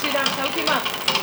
しいな、買う気満。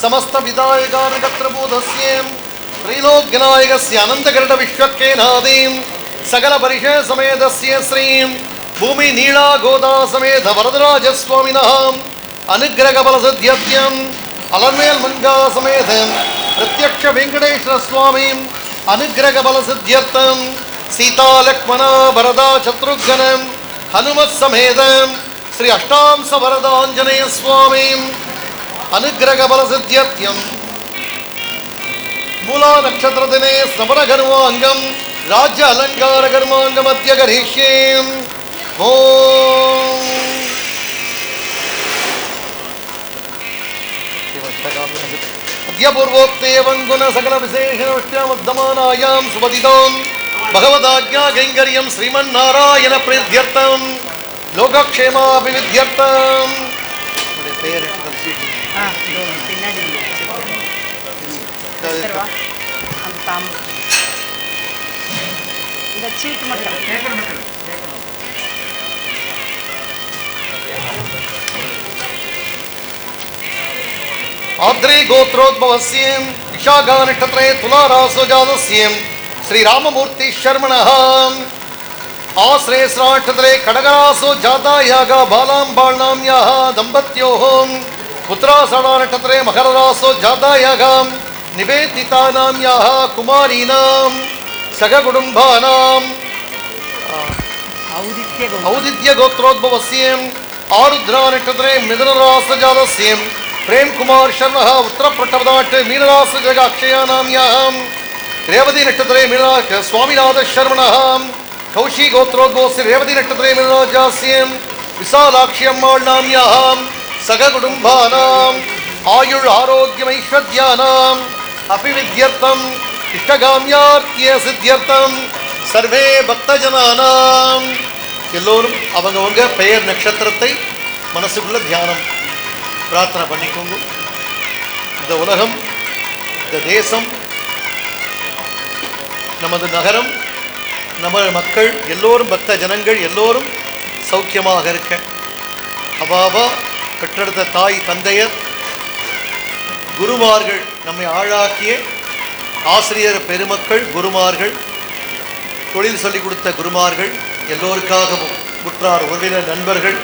समस्तविदायकानकत्रबोधस्य त्रैलोक्यनायकस्य अनन्तकरटविश्वक्केनादीं सकलपरिषयसमेतस्य श्रीं भूमि नीळा गोदा समेत वरदराजस्वामिनः अनुग्रहबलसिद्ध्यत्यम् अलर्मेल् मङ्गा समेत प्रत्यक्ष वेङ्कटेश्वर स्वामीम् अनुग्रहबलसिद्ध्यर्थं सीतालक्ष्मण भरदा शत्रुघ्न हनुमत् समेत श्री अष्टांश वरदाञ्जनेय स्वामीम्। अनुग्रहबलसिद्ध्यर्थ्यम्। मूला नक्षत्रदिने समरगर्वाङ्गं राज्य अलङ्कारकर्माङ्गमद्य करिष्ये ॐ अद्यपूर्वोक्तेवङ्गुण सकलविशेषणष्ट्यामद्दमानायां सुपतितां भगवदाज्ञा कैङ्कर्यं भगवदाज्ञा कैंकर्यम श्रीमारायण प्रीत्यर्थम लोकक्षेमाभिविध्यर्थम आद्रे गोत्रोद्भवस्य इशागानक्षत्रे तुलारासो जातस्य श्री राममूर्ति शर्मण। आश्रय श्राठद्रे खड़गरासो जाता बालांबाणाम दंपत्यो पुत्रासाठद्रे मकरासो जाता निवेदिता कुमारी सग कुटुंबा औदित्य गोत्रोद्भव आरुद्रठद्रे मिथुनरास जात प्रेम कुमार शर्म उत्तर प्रटवदाट मीनरास जगाक्षयानाम्याहम ரேவதி நட்சத்திரே மிளனாக சுவாமிநாத சர்மணகாம் கௌஷி கோத்ரோகோசி ரேவதி நட்சத்திரே மிளனா ஜாஸ்யம் விசாலாட்சி அம்மாள் நாமியாம் சக குடும்பானாம். ஆயுள் ஆரோக்கியம் ஐஸ்வர்யானாம். அபிவித்யர்த்தம். இஷ்டகாமியார்த்திய சித்தியர்த்தம் சர்வே பக்தஜனானாம். எல்லோரும் அவங்கவுங்க பெயர் நட்சத்திரத்தை மனசுக்குள்ள தியானம் பிரார்த்தனை பண்ணிக்கோங்க. இந்த உலகம் இந்த தேசம் நமது நகரம் நம்ம மக்கள் எல்லோரும் பக்த ஜனங்கள் எல்லோரும் சௌக்கியமாக இருக்க. அவாவா பெற்றெடுத்த தாய் தந்தையர் குருமார்கள் நம்மை ஆளாக்கிய ஆசிரியர் பெருமக்கள் குருமார்கள் தொழில் சொல்லிக் கொடுத்த குருமார்கள் எல்லோருக்காகவும் உற்றார் உறவினர் நண்பர்கள்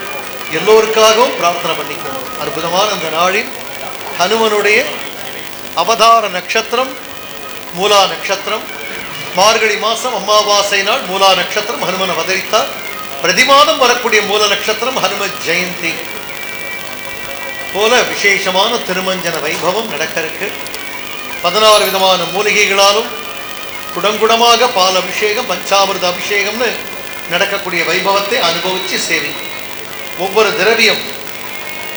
எல்லோருக்காகவும் பிரார்த்தனை பண்ணிக்கணும் அற்புதமான அந்த நாளில் ஹனுமனுடைய அவதார நட்சத்திரம் மூலா நட்சத்திரம் மார்கழி மாதம் அமாவாசை நாள் மூலா நட்சத்திரம் ஹனுமன் அவதரித்தார். பிரதி மாதம் வரக்கூடிய மூல நட்சத்திரம் ஹனும ஜெயந்தி. போல விசேஷமான திருமஞ்சன வைபவம் நடக்க இருக்கு பதினாறு விதமான மூலிகைகளாலும் குடங்குடமாக பால் அபிஷேகம் பஞ்சாமிர்த அபிஷேகம்னு நடக்கக்கூடிய வைபவத்தை அனுபவித்து சேவி. ஒவ்வொரு திரவியம்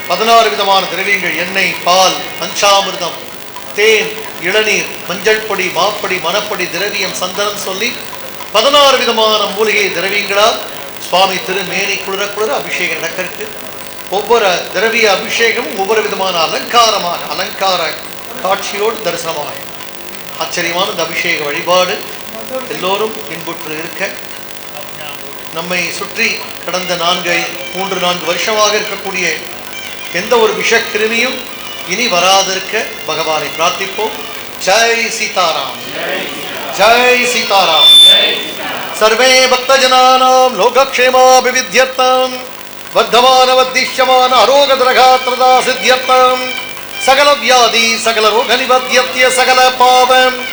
பதினாறு விதமான திரவியங்கள் எண்ணெய் பால் பஞ்சாமிர்தம் தேன் இளநீர் மஞ்சள் பொடி மாப்படி மனப்படி திரவியம் சந்தனம் சொல்லி பதினாறு விதமான மூலிகை திரவியங்களால் சுவாமி திருமேனி குளிர குளிர அபிஷேகம் நடக்கிறது ஒவ்வொரு திரவிய அபிஷேகமும் ஒவ்வொரு விதமான அலங்காரமாக அலங்கார காட்சியோடு தரிசனமாக ஆச்சரியமான இந்த அபிஷேக வழிபாடு எல்லோரும் இன்புற்று இருக்க. நம்மை சுற்றி கடந்த நான்கு மூன்று நான்கு வருஷமாக இருக்கக்கூடிய எந்த ஒரு விஷக்கிருமியும் इन वराद भगवान प्रार्थिप जय सीताराम जय सीताराम सर्वे भक्तजनानां लोकक्षेमाभिविध्यर्थं वर्धमानवद्दिश्यमान अरोगद्रघात्रदा सिद्ध्यर्थं सकलव्याधि सकलरोगनिबध्यत्य सकलपापं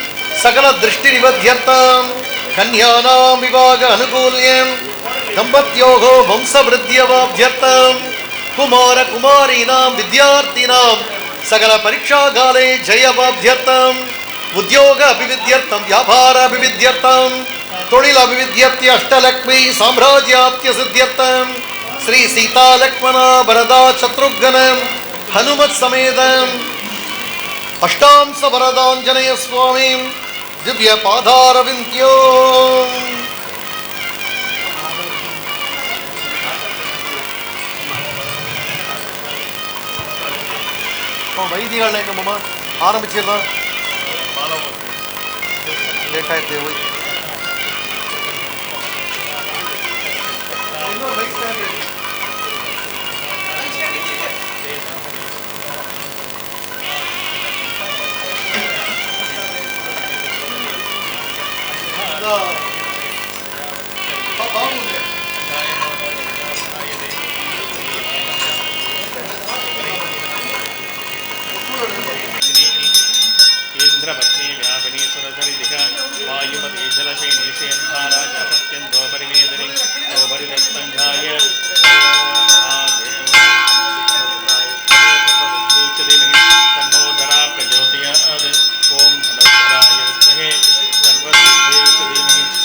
सकलदृष्टिनिबध्यर्थं कन्यानां विवाह अनुकूल्यं दम्पत्योः वंशवृद्ध्यवाभ्यर्थं कुमारकुमारीणां विद्यार्थिनां தம்பத்யோகோ வம்சவிருத்தியவாப்யர்த்தம் குமார குமாரீனாம் வித்யார்த்தினாம் சகல பரீட்சாகாலே ஜெயவாப்யர்த்தம் உத்தியோக அபிவித்யர்த்தம் வியாபார அபிவித்யர்த்தம் தொழில் அபிவித்யர்த்திய அஷ்டலக்ஷ்மி சாம்ராஜ்யாப்திய சித்தியர்த்தம் ஸ்ரீ சீதா லக்ஷ்மணா பரதா சத்ருக்னம் ஹனுமத் சமேதம் அஷ்டாம்ச வரதாஞ்சனய சுவாமி திவ்ய இப்போ வைத்தியாலயம் எங்கம்மா ஆரம்பிச்சிடலாம் லேட்டாக वायुमते जलशैनेशेन्धारा सत्यं गोपरिमेदिनी गोपरिदत्तङ्घाय तन्नोधरा प्रचोदयात् ॐ धनोधराय विद्महे सर्वसिद्धेश्वरीमहि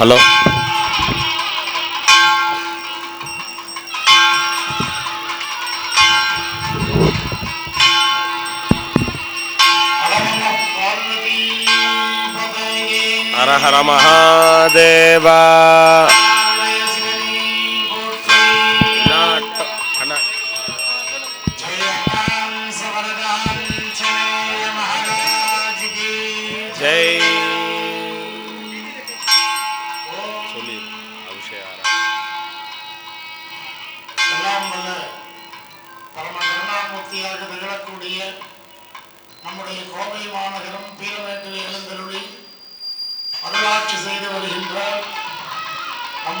హలో. హర హర మహాదేవా. జై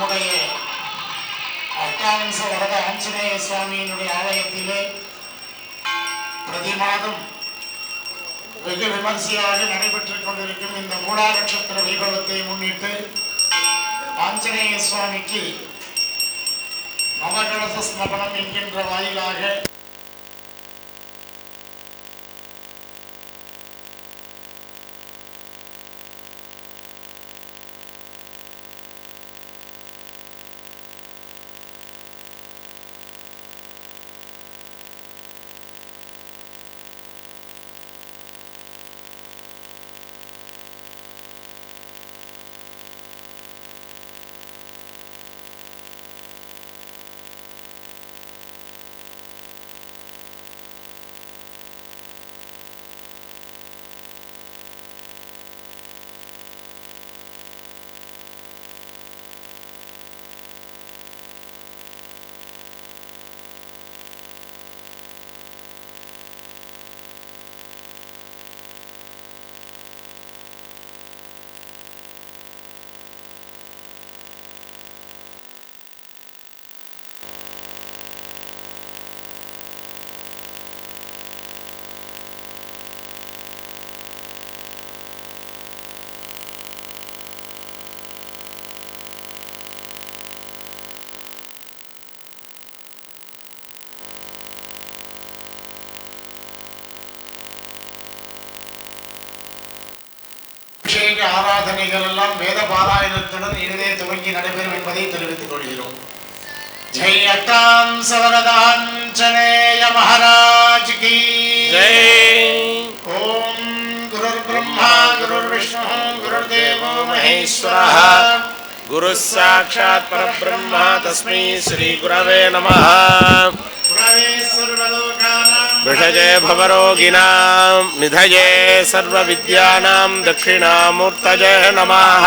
நம்முடைய அஷ்டாம்ச வரத ஆஞ்சநேய சுவாமியினுடைய ஆலயத்திலே பிரதி மாதம் வெகு விமர்சையாக நடைபெற்றுக் கொண்டிருக்கும் இந்த மூலா நட்சத்திர வைபவத்தை முன்னிட்டு ஆஞ்சநேய சுவாமிக்கு நவகலச ஸ்மபனம் என்கின்ற வாயிலாக ஆராதனைகள் எல்லாம் வேத பாராயணத்துடன் இனிதே துவங்கி நடைபெறும் என்பதை தெரிவித்துக் கொள்கிறோம் ஜெயட்டாம் சவரதாஞ்சனேய மகாராஜ் கி ஓம் குருர் பிரம்மா குருர் விஷ்ணு குருர் தேவோ மகேஸ்வரா குரு சாட்சாத் பரபிரம்மா தஸ்மை ஸ்ரீ குரவே நம குரவே சர்வலோக विषजे भवरोगिणां निधये दक्षिणा मूर्तजे नमः।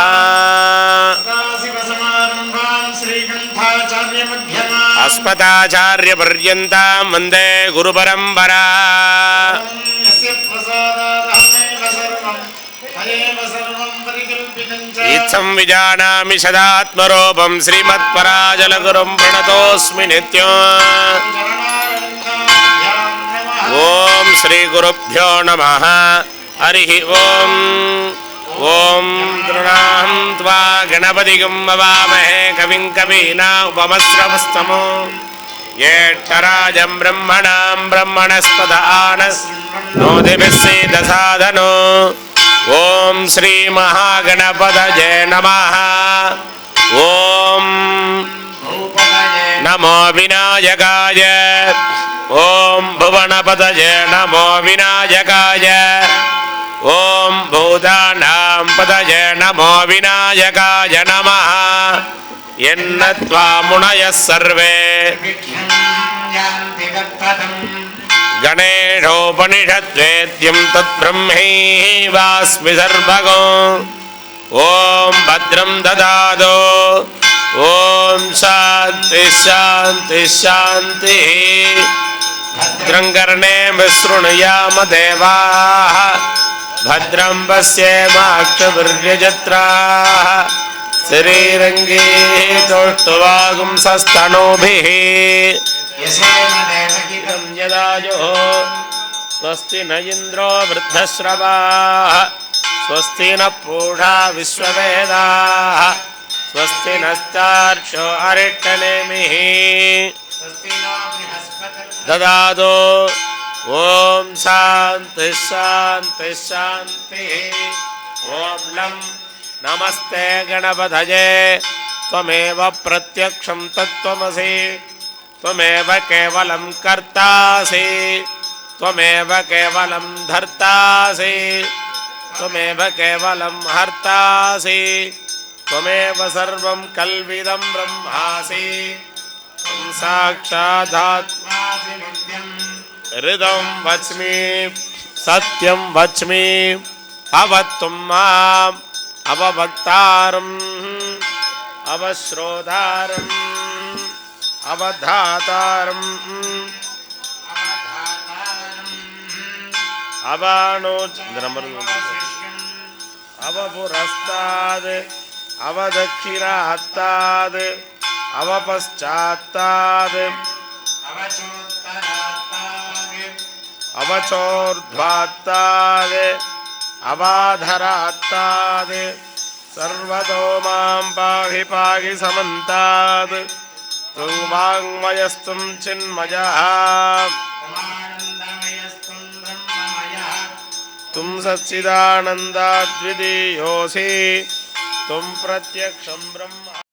अस्पताचार्य अस्मदाचार्यपर्यन्तां वंदे गुरुपरम्परा। इत्थं विजानामि सदात्मरूपं श्रीमत्पराजलगुरुं प्रणतोऽस्मि नित्यम् श्रीगुरुभ्यो नमः हरिः ॐ ॐ तृणां त्वा गणपतिगं ववामहे कविं कवीना उपमस्रवस्तमो ज्येष्ठराजं ब्रह्मणां ब्रह्मणस्पद आनस् नोदिभिः सेदसाधनो ॐ श्रीमहागणपतये नमः ॐ नमो विनायकाय ॐ भुवनपतये नमो विनायकाय। ॐ भूतानां पतये नमो विनायकाय नमः। यन्नत्वा मुनयः सर्वे। गणेशोपनिषद्वेद्यं तद्ब्रह्मैवास्मि सर्वगो। ॐ भद्रं ददादो ॐ शान्ति शान्ति शान्तिः भद्रं कर्णे देवाः। भद्रं पश्येमाक्षभिर्यजत्राः शरीरङ्गे तोष्टुवागुंसस्तनूभिः यदायुः स्वस्ति न इन्द्रो वृद्धश्रवाः। स्वस्ति न पूषा विश्ववेदाः। स्वस्ति नस्तार्क्ष्यो अरिष्टनेमिः ददातु। ॐ शान्ति शान्ति शान्तिः। ॐ लं नमस्ते गणपतये। त्वमेव प्रत्यक्षं तत्त्वमसि। त्वमेव केवलं कर्तासि। त्वमेव केवलं धर्तासि। त्वमेव केवलं हर्तासि। त्वमेव सर्वं कल्विदं ब्रह्मासि त्वं साक्षादात्मा हृदं वच्मि सत्यं वच्मि अवत्वं माम् अवभक्तारम् अवश्रोतारम् अवधातारम् अवाणोचन्द्रमर् अवपुरस्ताद् अवदक्षिणात्ताद् अवपश्चात्ताद् अवचोर्ध्वात्ताद् अवाधरात्ताद् सर्वतो माँ पाहि पाहि समन्तात्। त्वं वाङ्मयस्त्वं चिन्मयः। त्वं सच्चिदानन्दाद्वितीयोऽसि। त्वं प्रत्यक्ष ब्रह्म।